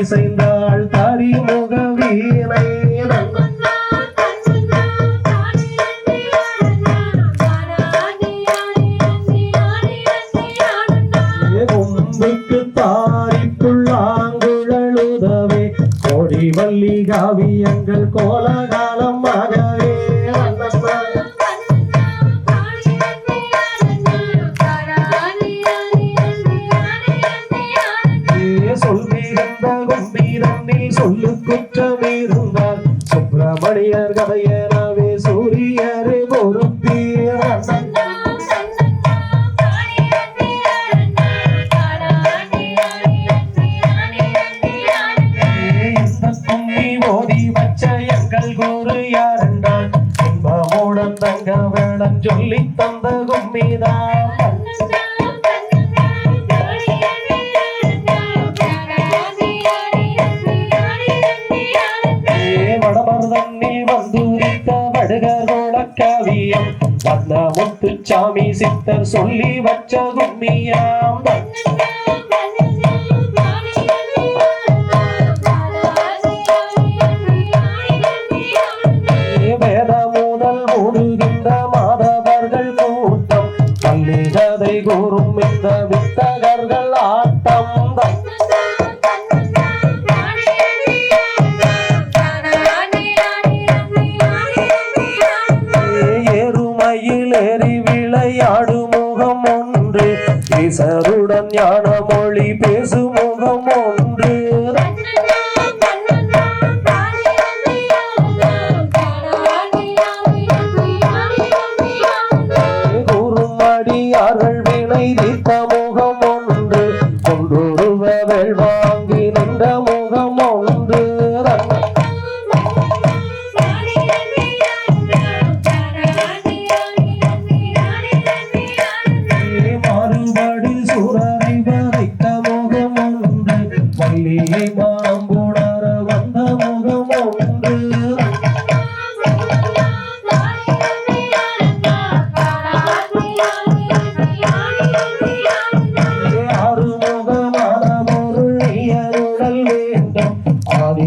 இசைந்தாள் தரிமுக வீணை கொம்புக்கு தாரி புல்லாங்குழலுதவே கோடி வள்ளி காவியங்கள் கோலகாலம் தங்க வேடம் சொல்லி தந்த கும்மிதான் வடமருதன்னில் வந்துரித்த வடுகரோட காவியம் வந்த முத்துச்சாமி சித்தர் சொல்லி வச்ச கும்மியாம் மாதவர்கள் கூட்டம் பள்ளி கதை கூறும் இந்த வித்தகர்கள் ஏறுமையில் ஏறி விளையாடு முகம் ஒன்று ஈசருடன் ஞான மொழி பேசும் முகம் ஒன்று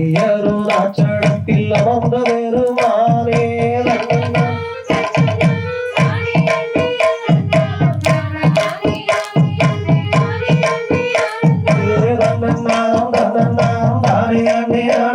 ஐயரு ராட்சணத்தில் அமர்ந்த பெருமானே Yeah.